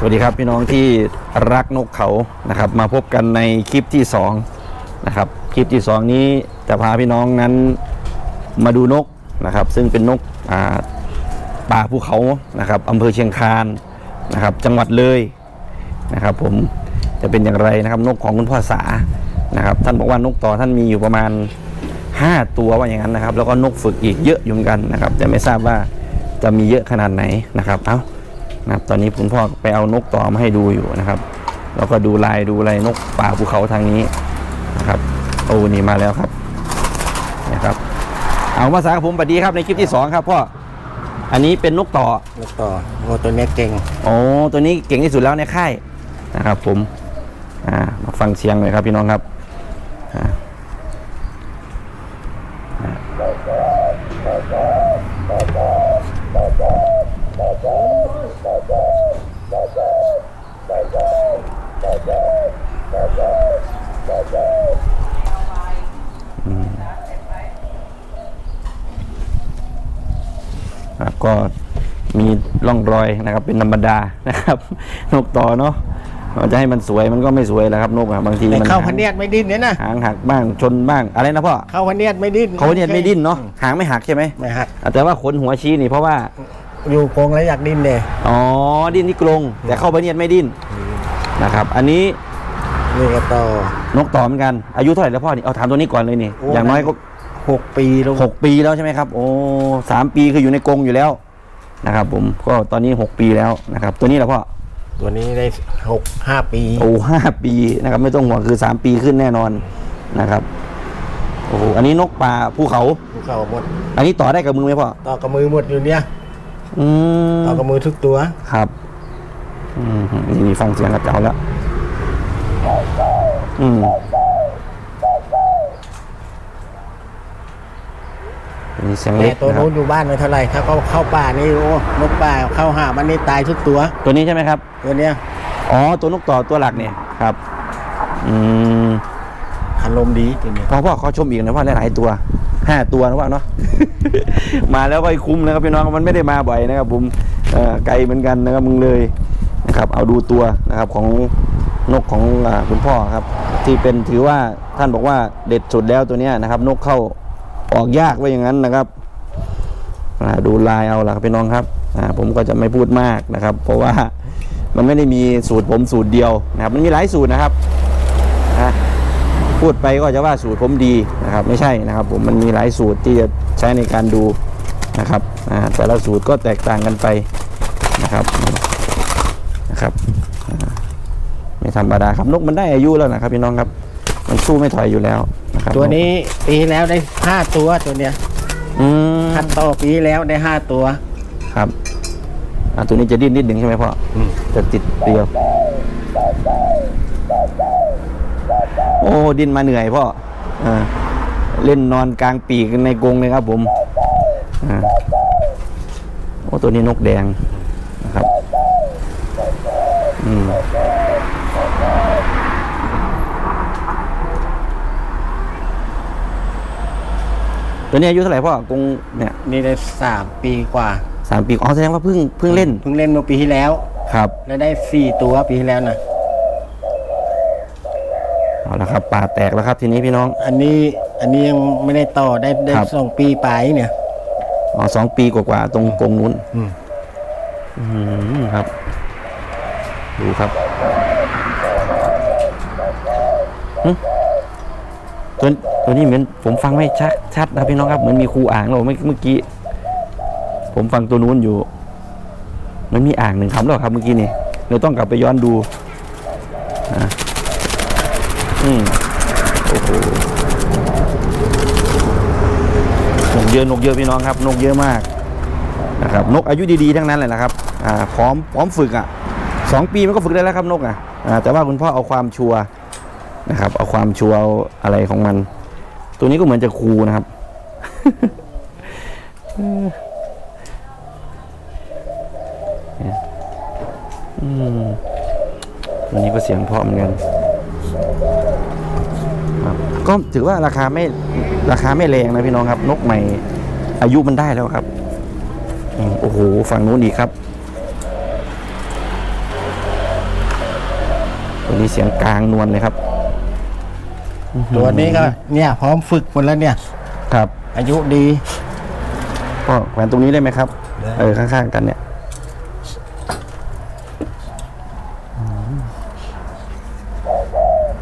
สวัสดีครับพี่น้องที่รักนกเขานะครับ มาพบกันในคลิปที่2นะครับคลิปที่ 2 นี้จะพาพี่น้องนั้นมาดูนกนะครับ ซึ่งเป็นนกป่าภูเขานะครับอำเภอเชียงคานนะครับ จังหวัดเลยนะครับ ผมจะเป็นอย่างไรนะครับนกของคุณพ่อสานะครับ ท่านบอกว่านกต่อท่านมีอยู่ประมาณ 5 ตัวว่าอย่างนั้นนะครับ แล้วก็นกฝึกอีกเยอะอยู่เหมือนกันนะครับ แต่ไม่ทราบว่าจะมีเยอะขนาดไหนนะครับเอ้า นะครับ ตอนนี้คุณพ่อไปเอานกต่อมาให้ดูอยู่นะครับแล้วก็ดูลายดูอะไรนกป่าภูเขาทางนี้นะครับโอ้นี่มาแล้วครับนะครับ เอามาสากับผมสวัสดีครับในคลิปที่สองครับพ่ออันนี้เป็นนกต่อนกต่อโอ้ตัวเนี้ยเก่งโอ้ตัวนี้เก่งที่สุดแล้วในค่ายนะครับ ผมอ่ามาฟังเสียงเลยครับพี่น้องครับอ่าครับก็มีร่องรอยนะครับ เป็นธรรมดานะครับ นกต่อเนาะเราจะให้มันสวยมันก็ไม่สวยแล้วครับนกอะบางทีแต่มันเข้าหางพันเนียดไม่ดิ้นเนี่ยนะหางหักบ้างชนบ้างอะไรนะพ่อเข้าพันเนียดไม่ดิ้นเขาเนี่ยไม่ดิ้นเนาะหางไม่หักใช่ไหมไม่หักอะแต่ว่าขนหัวชี้นี่เพราะว่าอยู่กรงแล้วอยากดิ้นเลยอ๋อดิ้นที่กรงแต่เข้าไปเนี่ยไม่ดิ้นนะครับ อันนี้นี่ก็ต่อนกต่อเหมือนกันอายุเท่าไหร่แล้วพ่อนี่เอาถามตัวนี้ก่อนเลยนี่โอ้อย่างน้อยก็หกปีลูกหกปีแล้วใช่ไหมครับ โอ้สามปีคืออยู่ในกรงอยู่แล้ว นะครับ ผมก็ตอนนี้หกปีแล้วนะครับ ตัวนี้แหละพ่อตัวนี้ได้หกห้าปีโอ้ห้าปีนะครับ ไม่ต้องห่วงคือสามปีขึ้นแน่นอนนะครับโอ้โหอันนี้นกป่าภูเขา ภูเขาหมด อันนี้ต่อได้กับมือไหมพ่อต่อกับมือหมดอยู่เนี่ยอืมต่อกับมือทุกตัวครับอืมนี่นี่ฟังเสียงกระเจ้าแล้วอืม มีเสียงแต่เล็กตัวนะครับนู้นอยู่บ้านไม่เท่าไหร่ถ้าเขาเข้าป่านี่โอ้นกป่าเข้าหามันนี่ตายทุกตัวตัวนี้ใช่ไหมครับ ตัวเนี้ยอ๋อ ตัวนกต่อตัวหลักเนี่ยครับ อืมอารมณ์ดีตัวนี้พ่อพ่อเขาชมอีกนะว่าหลายๆตัวห้าตัวนะว่าเนาะ มาแล้วก็คุ้มนะครับพี่น้องมันไม่ได้มาบ่อยนะครับผมเอ่อไกลเหมือนกันนะครับมึงเลยนะครับ เอาดูตัวนะครับของนกของอาคุณพ่อครับ ที่เป็นถือว่าท่านบอกว่าเด็ดสุดแล้วตัวเนี้ยนะครับ นกเข้า ออกยากไว้อย่างนั้นนะครับดูลายเอาละครับพี่น้องครับผมก็จะไม่พูดมากนะครับ เพราะว่ามันไม่ได้มีสูตรผมสูตรเดียวนะครับ มันมีหลายสูตรนะครับพูดไปก็จะว่าสูตรผมดีนะครับ ไม่ใช่นะครับ ผมมันมีหลายสูตรที่จะใช้ในการดูนะครับแต่ละสูตรก็แตกต่างกันไปนะครับนะครับไม่ธรรมดาครับนกมันได้อายุแล้วนะครับพี่น้องครับ มันสู้ไม่ถอยอยู่แล้ว ครับตัวนี้ปีที่แล้วได้ห้าตัวตัวเนี้ยอืมคัดต่อปีที่แล้วได้ห้าตัว ครับ อ่าตัวนี้จะดิ้นนิดหนึ่งใช่ไหมพ่ออมจะติดเดียว โอ้ดิ้นมาเหนื่อยพ่ออ่าเล่นนอนกลางปีกในกรงเลยครับ ผมอ่าโอ้ตัวนี้นกแดงนะครับ อืม ตัวนี้อายุเท่าไหร่พ่อกรงเนี่ยนี่ได้สามปีกว่าสามปีอ๋อแสดงว่าเพิ่งเพิ่งเล่นเพิ่งเล่นเมื่อปีที่แล้ว ครับ แล้วได้สี่ตัวปีที่แล้วนะเอาละครับป่าแตกแล้วครับทีนี้พี่น้อง อันนี้อันนี้ยังไม่ได้ต่อได้ได้ครับสองปีปลายเนี่ยอ๋อสองปีกว่าๆตรงกรงนู้นอืมอืมครับ ดูครับ ตัวตัวนี้เหมือนผมฟังไม่ชัดชัดนะพี่น้องครับเหมือนมีครูอ่างเราเมื่อกี้ ผมฟังตัวนู้นอยู่ มันมีอ่างหนึ่งคำแล้วครับเมื่อกี้นี่เราต้องกลับไปย้อนดูอะอืมโอ้โหนกเยอะนกเยอะพี่น้องครับ นกเยอะมากนะครับนกอายุดีๆทั้งนั้นเลยนะครับอ่าพร้อมพร้อมฝึกอะสองปีมันก็ฝึกได้แล้วครับนกอะอ่าแต่ว่าคุณพ่อเอาความชัวร์ นะครับ เอาความชัวร์อะไรของมัน ตัวนี้ก็เหมือนจะคูนะครับตัวนี้ก็เสียงเพราะเหมือนกันก็ถือว่าราคาไม่ราคาไม่แรงนะพี่น้องครับ นกใหม่อายุมันได้แล้วครับอโอ้โหฝั่งนู้นอีกครับตัวนี้เสียงกลางนวลเลยครับ ตัวนี้ก็เนี่ยพร้อมฝึกหมดแล้วเนี่ย ครับ อายุดีก็แขวนตรงนี้ได้ไหมครับได้เออข้างๆกันเนี่ย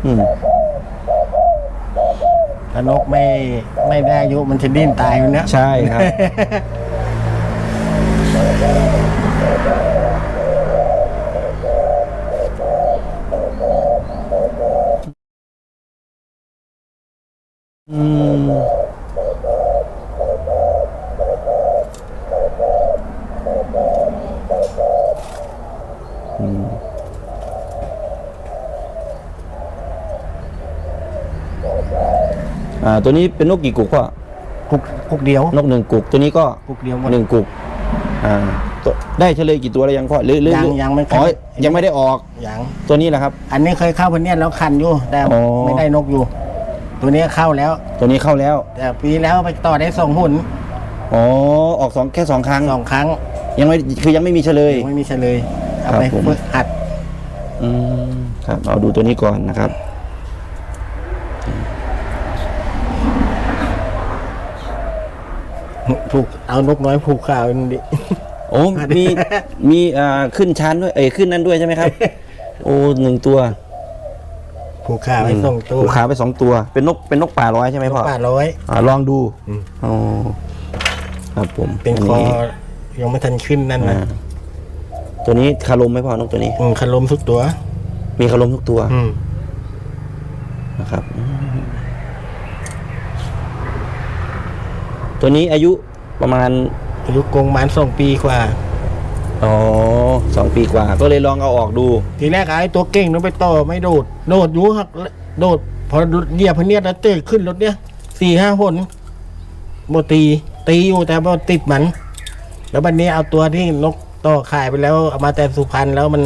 อืมถ้านกไม่ไม่ได้อายุมันจะดิ้นตายมันเนี่ยใช่ครับ อืมอืมอ่า ตัวนี้เป็นนกกี่กุกพ่อกุกกุกเดียวนกหนึ่งกุก ตัวนี้ก็กุกเดียวหมด หนึ่งกุก อ่าตัวได้เฉลยกี่ตัวแล้วยังพ่อหรือหรือยังหรือยังไม่อ๋อเคยยังไม่ได้ออก อย่าง ตัวนี้แหละครับ อันนี้เคยเข้าพันเนียนแล้วคันอยู่ แต่อ๋อ ไม่ได้นกอยู่ ตัวนี้เข้าแล้ว ตัวนี้เข้าแล้ว แต่ปีแล้วไปต่อได้สองหุ่นอ๋อออกสองแค่สองครั้งสองครั้ง ยังไม่คือยังไม่มีเฉลยยังไม่มีเฉลยเอาครับไปผมฝึกหัดอืมครับเอาดูตัวนี้ก่อนนะครับผูกเอานกน้อยผูกข่าวนี่ดิโอ้มีมีอ่าขึ้นชั้นด้วยเอ้ยขึ้นนั่นด้วยใช่ไหมครับ โอ้หนึ่งตัว ผูกข่าวให้ส่งตัวผูกขาไปสองตัว เป็นนกเป็นนกป่าร้อยใช่ไหมพ่อแปดร้อยอ่าลองดูอืมอ๋อครับผมเป็นคอยังไม่ทันขึ้นนั่นอ่านะตัวนี้คารมไหมพ่อนกตัวนี้อืมคันลมทุกตัว มีคารมทุกตัวอืมนะครับอืมตัวนี้อายุประมาณอายุกรงหมันสองปีกว่า อ๋อสองปีกว่า ก็เลยลองเอาออกดู ทีแรกไอ้ตัวเก่งนึกไปต่อไม่โดด โดดอยู่หักโดด พอเหยียบพะเนียดแล้วเตะขึ้นรถเนี้ยสี่ห้าหนโมตีตีอยู่แต่ว่าติดมัน แล้ววันนี้เอาตัวที่นกต่อขายไปแล้วเอามาแต่สุพรรณแล้วมัน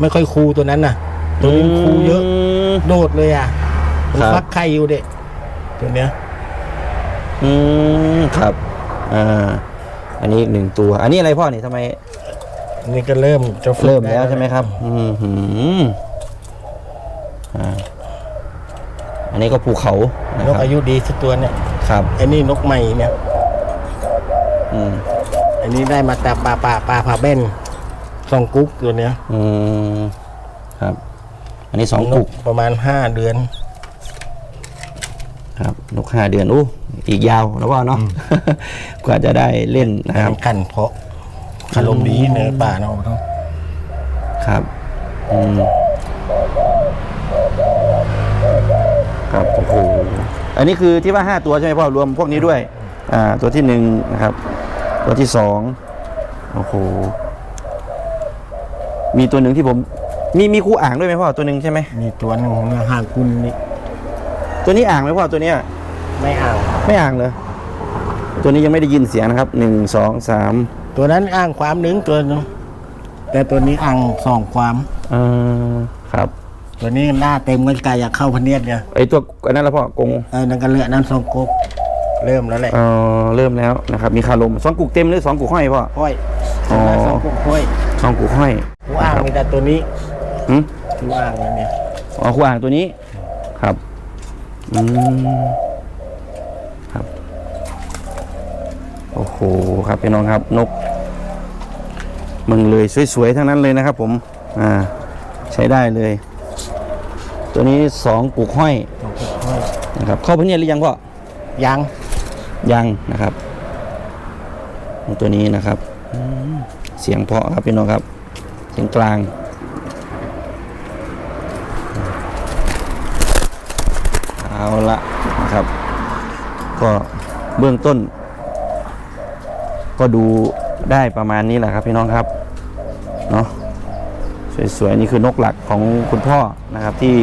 ไม่ค่อยคูตัวนั้นน่ะ ตัวนี้มันคูเยอะมโดดเลยอะมันครับฟักไข่อยู่เด็กตัวเนี้ย อืมครับอ่าอันนี้อีกหนึ่งตัว อันนี้อะไรพ่อนี่ทำไม นี่ก็เริ่มจะฝึกเริ่มแล้วด้ใช่ไหมครับ อืมหืมอ่าอันนี้ก็ภูเขานะนคกรับอายุดีสักตัวเนี่ยครับ ไอ้นี่นกใหม่เนี่ยอืมอันนี้ได้มาจากปลาป่าปลาผาเบ้นสองกุ๊กตัวเนี้ยอืมครับ อันนี้สองกุกประมาณห้าเดือน ครับ นกห้าเดือนอู้อีกยาวแล้วว่าเนาะ กว่าจะได้เล่นนะครับขันเพาะ คารมดีเนื้อป่าเนาะต้องครับอืมครับโอ้โหอันนี้คือที่ว่าห้าตัวใช่ไหมพ่อรวมพวกนี้ด้วย อ่า ตัวที่หนึ่งนะครับ ตัวที่สองโอ้โหมีตัวหนึ่งที่ผม มีมีคู่อ่างด้วยไหมพ่อตัวหนึ่งใช่ไหมมีตัวหนึงของห่างคุณนี่ตัวนี้อ่างไหมพ่อตัวเนี้ยไม่อ่างไม่อ่างเลยตัวนี้ยังไม่ได้ยินเสียงนะครับหนึ่งสองสาม ตัวนั้นอ่างความหนึ่งตัวหนึงแต่ตัวนี้อ่างสองความอ่าครับ ตัวนี้หน้าเต็มกันกายอยากเข้าพะเนียดเนี่ยไอตัวอันนั้นละพ่อกงเออนั่นก็เลือนั้นสองกุ๊กเริ่มแล้วแหละเออเริ่มแล้วนะครับมีคารมสองกุกเต็มหรือสองกุกห้อยพ่อห้อยอ๋อสองกุ๊กห้อยสองกุกห้อยหูอ่างมีแต่ตัวนี้หืมหูอ่างเนี่ยอ๋อคู่อ่างตัวนี้ ครับอืมครับ โอ้โหครับพี่น้องครับนกเมึงเลยสวยๆทั้งนั้นเลยนะครับ ผมอ่าใช้ได้เลย ตัวนี้สองกุกห้อยสองกุ๊กห้อยนะครับเข้าพะเนียดหรือยังพ่อยังยังนะครับ ตัวนี้นะครับอืมเสียงเพราะครับพี่น้องครับ เสียงกลางเอาละนะครับ ก็เบื้องต้น ก็ดูได้ประมาณนี้แหละครับพี่น้องครับ เนาะสวยๆนี่คือนกหลักของคุณพ่อนะครับที่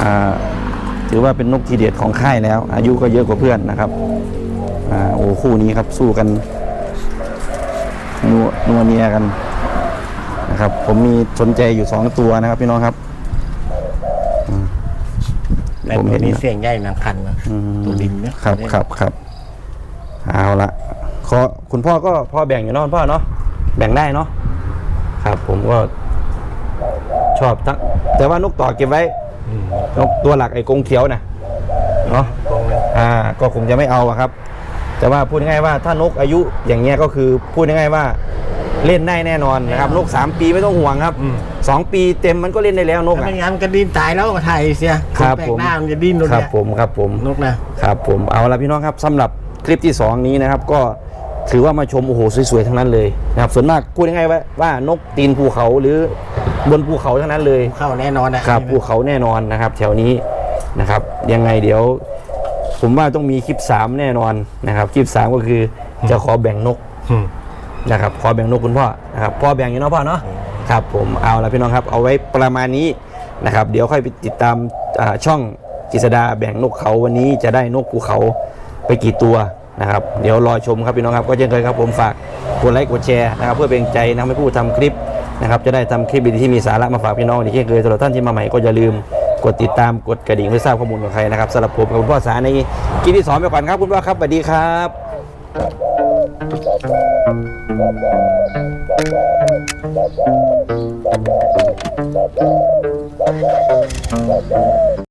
อ่าถือว่าเป็นนกทีเด็ดของค่ายแล้ว อายุก็เยอะกว่าเพื่อนนะครับอ่าโอ้คู่นี้ครับสู้กันนัวนัวเนียกันนะครับ ผมมีสนใจอยู่สองตัวนะครับพี่น้องครับอืมแต่ผมตัวเห็นนี้นะเสียงใหญ่หนังคันนะอืมตัวดินเนี่ยครับครับครับเอาละขอคุณพ่อก็พ่อแบ่งอยู่เนอะพ่อเนาะแบ่งได้เนาะ ครับผมก็ชอบทั้งแต่ว่านกต่อเก็บไว้อืมนกตัวหลักไอ้กรงเขียวนะเนาะตรงนั้นอ่าก็คงจะไม่เอาอะครับ แต่ว่าพูดง่ายๆว่าถ้านกอายุอย่างเงี้ยก็คือพูดง่ายๆว่าเล่นได้แน่นอนนะครับนก3ปีไม่ต้องห่วงครับอืมสองปีเต็มมันก็เล่นได้แล้วนกถ้าอะไม่งั้นมันก็ดิ้นตายแล้วก็ถ่ายเสียครับนแปลผกมหน้ามันจะดิ้นตรงครับเนี้ยผมครับผมนกนะครับผมเอาละพี่น้องครับสำหรับคลิปที่ 2 นี้นะครับก็ ถือว่ามาชมโอ้โหสวยๆทั้งนั้นเลยนะครับส่วนมากพูดง่ายๆว่าว่านกตีนภูเขาหรือบนภูเขาทั้งนั้นเลยเข้าแน่นอนนะครับภูเขาแน่นอนนะครับ แถวนี้นะครับ ยังไงเดี๋ยว ผมว่าต้องมีคลิป 3 แน่นอนนะครับ คลิป 3 ก็คือจะขอแบ่งนกอืมนะครับขอแบ่งนกคุณพ่อนะครับพ่อแบ่งอยู่เนาะพ่อเนาะครับ ผมเอาละพี่น้องครับเอาไว้ประมาณนี้นะครับ เดี๋ยวค่อยไปติดตามอ่าช่องกิษดาแบ่งนกเขาวันนี้จะได้นกภูเขาไปกี่ตัว นะครับเดี๋ยวรอชมครับพี่น้องครับก็เช่นเคยครับผมฝากกดไลค์กดแชร์นะครับเพื่อเป็นใจนะให้ผู้ทำคลิปนะครับจะได้ทำคลิปดีที่มีสาระมาฝากพี่น้องที่เช่นเคยสำหรับท่านที่มาใหม่ก็อย่าลืมกดติดตามกดกระดิ่งเพื่อทราบข้อมูลของใครนะครับสำหรับผมกับคุณพ่อสาในคลิปที่สองไปก่อนครับคุณพ่อครับสวัสดีครับ